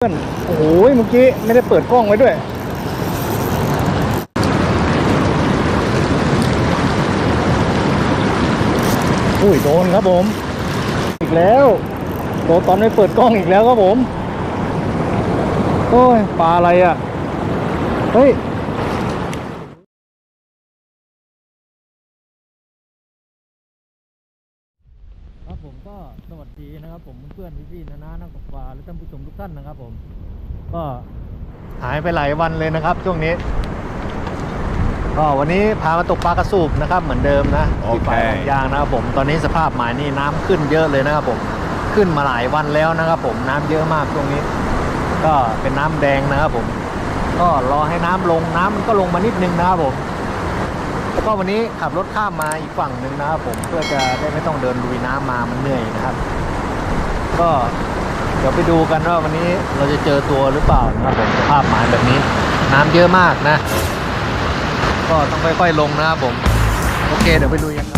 เพื่อนโอ้โหเมื่อกี้ไม่ได้เปิดกล้องไว้ด้วย อุ้ยโดนครับผม อีกแล้วโดนตอนไม่เปิดกล้องอีกแล้วครับผม โอ้ยปลาอะไรอะ เฮ้ย ก็สวัสดีนะครับ ผมเพื่อนๆพี่ๆนะนะนักตกปลาและท่านผู้ชมทุกท่านนะครับ ผม ก็หายไปหลายวันเลยนะครับ ช่วงนี้ ก็วันนี้พามาตกปลากระสูบนะครับ เหมือนเดิมนะที่ฝ่ายโอเคบางยางนะครับผมตอนนี้สภาพหมายนี่น้ำขึ้นเยอะเลยนะครับ ผมขึ้นมาหลายวันแล้วนะครับ ผมน้ำเยอะมากช่วงนี้ ก็เป็นน้ำแดงนะครับ ผม ก็รอให้น้ำลงน้ำมันก็ลงมานิดนึงนะครับผมแล้ว ก็วันนี้ขับรถข้ามมาอีกฝั่งหนึ่งนะครับผมเพื่อจะได้ไม่ต้องเดินลุยน้ำมามันเหนื่อยนะครับ ก็เดี๋ยวไปดูกันว่าวันนี้เราจะเจอตัวหรือเปล่านะครับผมสภาพหมายแบบนี้ น้ำเยอะมากนะ ก็ต้องค่อยๆลงนะครับผม โอเค เดี๋ยวไปลุยกันครับ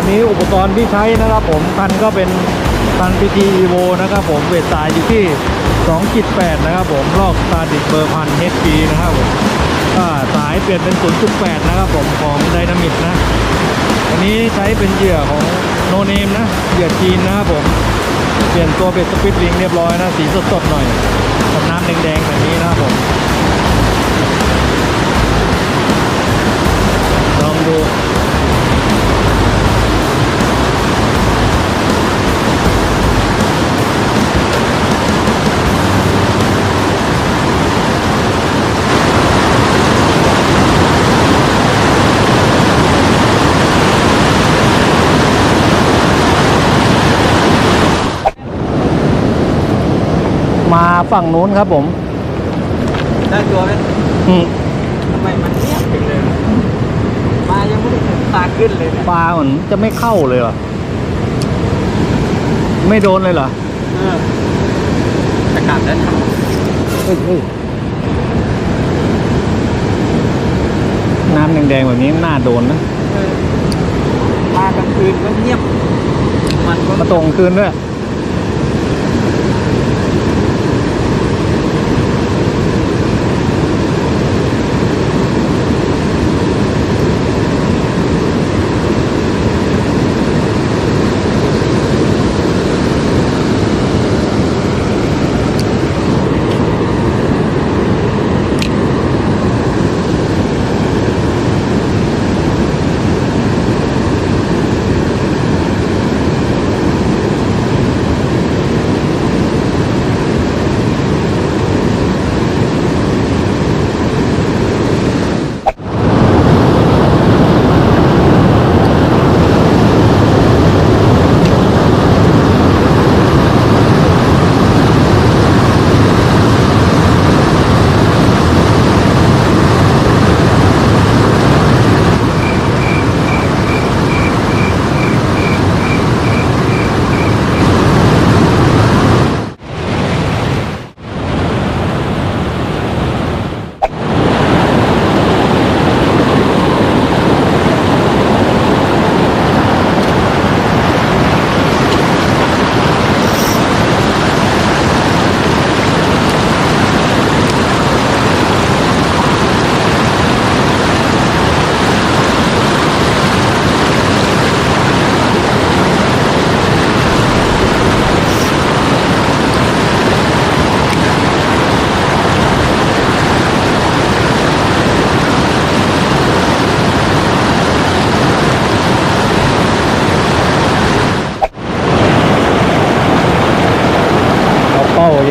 วันนี้อุปกรณ์ที่ใช้นะครับผมคันก็เป็นคัน PT Evo นะครับผมเวทสายอยู่ที่ 2.8 นะครับผมลอกซาดิกเบอร์พัน HP นะครับผมก็สายเปลี่ยนเป็น 0.8 นะครับผมของไดนามิกนะ วันนี้ใช้เป็นเหยื่อของโนเนมนะ เหยื่อจีนนะครับผม เปลี่ยนตัวเบ็ดสปิดลิงเรียบร้อยนะ สีสดๆหน่อยกับน้ำแดง ฝั่งนู้นครับผม ได้ตัวไหมอืมทำไมมันเงียบจังเลยมายังไม่ได้ถึงตาขึ้นเลยเนี่ยปลาเหมือนจะไม่เข้าเลยเหรอ ไม่โดนเลยเหรอเออจะกลับแล้วเฮ้ยเฮ้ยน้ำแดงๆแบบนี้น่าโดนนะเออมากลางคืนก็เงียบ มันก็มาตรงคืนด้วย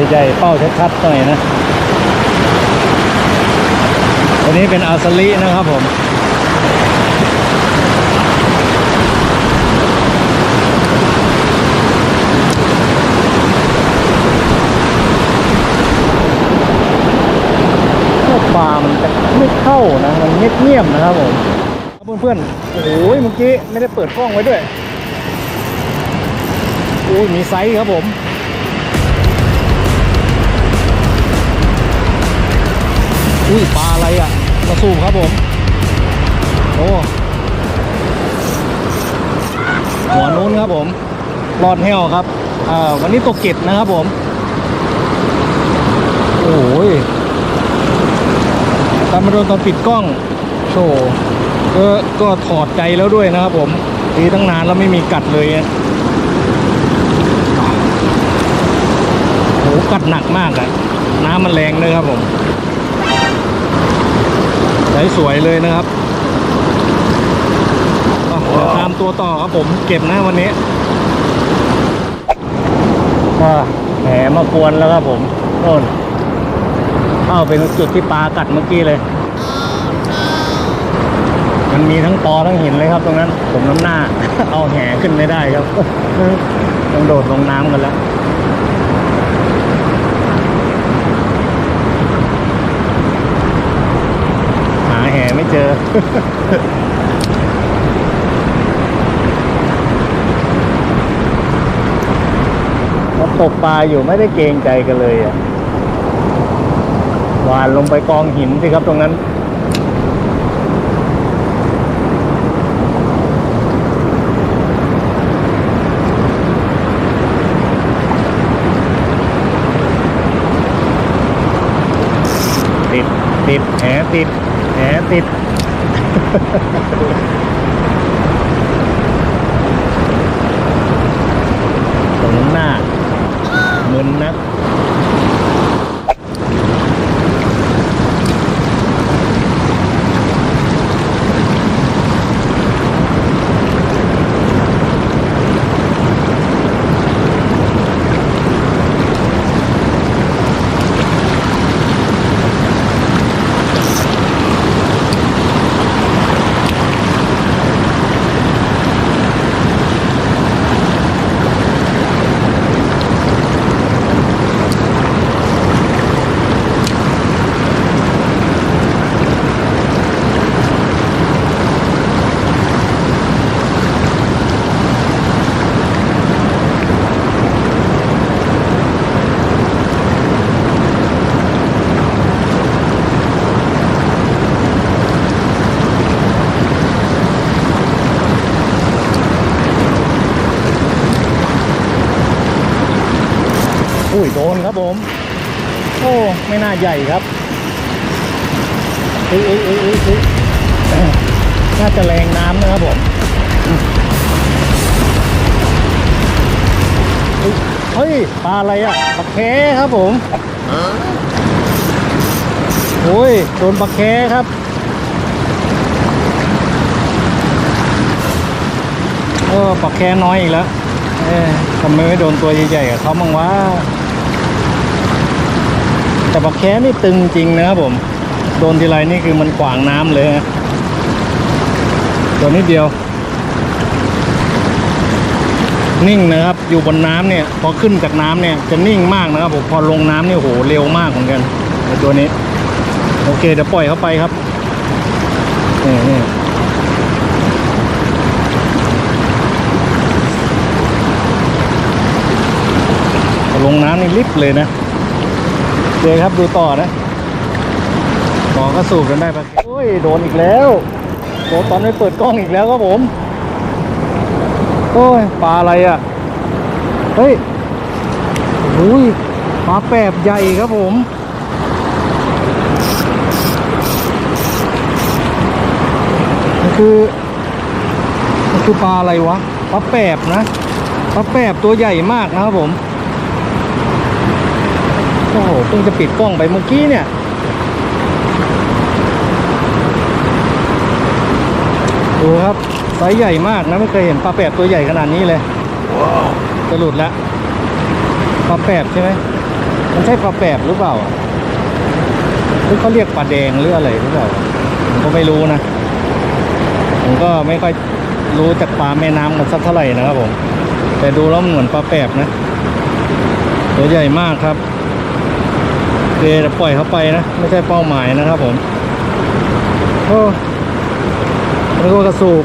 ใหญ่เป้าชัดๆหน่อยนะตัวนี้เป็นอาซาลินะครับผมปลามันจะไม่เข้านะ มันเงียบๆนะครับผมเพื่อนๆ โอ้โหเมื่อกี้ไม่ได้เปิดกล้องไว้ด้วย โอ้ยมีไซส์ครับผม อุ้ยปลาอะไรอะกระสูบครับผม โอ้หัวนู้นครับผมรอดแห้วครับอ่าวันนี้ตกเก็ดนะครับผม โอ้ยตามมาโดนตอนปิดกล้องโชว์ก็ก็ถอดใจแล้วด้วยนะครับผมดีตั้งนานแล้วไม่มีกัดเลยโหกัดหนักมากอะน้ำมันแรงเลยครับผม สวยเลยนะครับเดี๋ยวตามตัวต่อครับผมเก็บนะวันนี้ก็แหมากวนแล้วครับผมโน่นเข้าเป็นจุดที่ปลากัดเมื่อกี้เลย มันมีทั้งปอทั้งหินเลยครับ ตรงนั้น ผมน้ำหน้า เอาแหขึ้นไม่ได้ครับ ต้องโดดลงน้ำกันแล้ว หาแหไม่ เจอ มาตกปลาอยู่ไม่ได้เกรงใจกันเลยอะหวานลงไปกองหินสิครับตรงนั้นติดติดแหติด แหมติด ตรงหน้ามึนนะ ยโดนครับผม โอ้ไม่น่าใหญ่ครับเอ้ยเอ้ยเอ้ยเอ้ยอุ้ยน่าจะแรงน้ำนะครับผมเฮ้ยปลาอะไรอะปลาแคครับผมโอ้ยโดนปลาแคครับเออปลาแคน้อยอีกแล้วเอ๊ะทำไมไม่โดนตัวใหญ่ๆกับเขาบ้างวะ แต่ปลาแค้นี่ตึงจริงนะครับผม โดนทีไรนี่คือมันขวางน้ำเลยตัวนิดเดียว นิ่งนะครับ อยู่บนน้ำเนี่ย พอขึ้นจากน้ำเนี่ยจะนิ่งมากนะครับผม พอลงน้ำเนี่ยโหเร็วมากเหมือนกันตัวนี้ โอเคเดี๋ยวปล่อยเข้าไปครับนี่นี่ลงน้ำนี่ลิฟต์เลยนะ โอเคครับดูต่อนะต่อก็สูบกันได้ปะโอ้ยโดนอีกแล้วโดนตอนไม่เปิดกล้องอีกแล้วครับผมโอ้ยปลาอะไรอะเฮ้ยโอ้ยปลาแปบใหญ่ครับผมมันคือมันคือปลาอะไรวะปลาแปบนะปลาแปบตัวใหญ่มากนะครับผม อ้โหเพิ่งจะปิดกล้องไปเมื่อกี้เนี่ยดูครับไซส์ใหญ่มากนะไม่เคยเห็นปลาแปบตัวใหญ่ขนาดนี้เลยจะหลุดแล้วปลาแปบใช่ไหมมันใช่ปลาแปบหรือเปล่าหรือเขาเรียกปลาแดงหรืออะไรหรือเปล่าผมก็ไม่รู้นะผมก็ไม่ค่อยรู้จากปลาแม่น้ำกันสักเท่าไหร่นะครับผมแต่ดูแล้วมันเหมือนปลาแปบนะ ตัวใหญ่มากครับโอ เคเดี๋ยวปล่อยเขาไปนะ ไม่ใช่เป้าหมายนะครับผมโอ้แล้วก็กระสูบ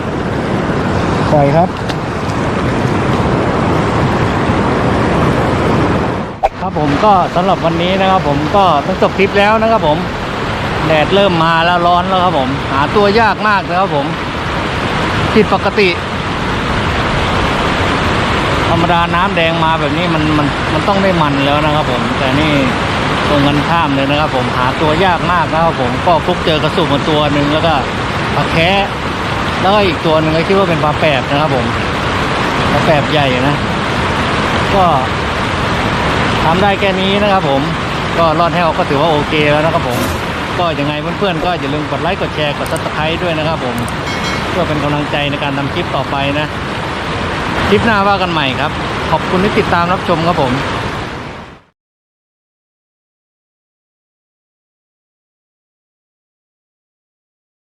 ปล่อยครับ ครับผมก็สำหรับวันนี้นะครับผมก็ต้องจบคลิปแล้วนะครับผมแดดเริ่มมาแล้วร้อนแล้วครับผม หาตัวยากมากนะครับผมผิดปกติ ธรรมดาน้ำแดงมาแบบนี้มันมันมันต้องได้มันแล้วนะครับผม แต่นี่ ตรงกันข้ามเลยนะครับ ผมหาตัวยากมากนะครับผมก็ฟุกเจอกระสุนมาตัวหนึ่งแล้วก็ปลาแคะแล้วก็อีกตัวหนึ่งก็คิดว่าเป็นปลาแปบนะครับ ผมปลาแปบใหญ่นะ ก็ทำได้แค่นี้นะครับผมก็รอดแห้วก็ถือว่าโอเคแล้วนะครับผมก็ยังไงเพื่อนๆก็อย่าลืมกดไลค์กดแชร์กดซับสไครต์ด้วยนะครับ ผมเพื่อเป็นกำลังใจในการทำคลิปต่อไปนะ คลิปหน้าว่ากันใหม่ครับ ขอบคุณที่ติดตามรับชมครับผม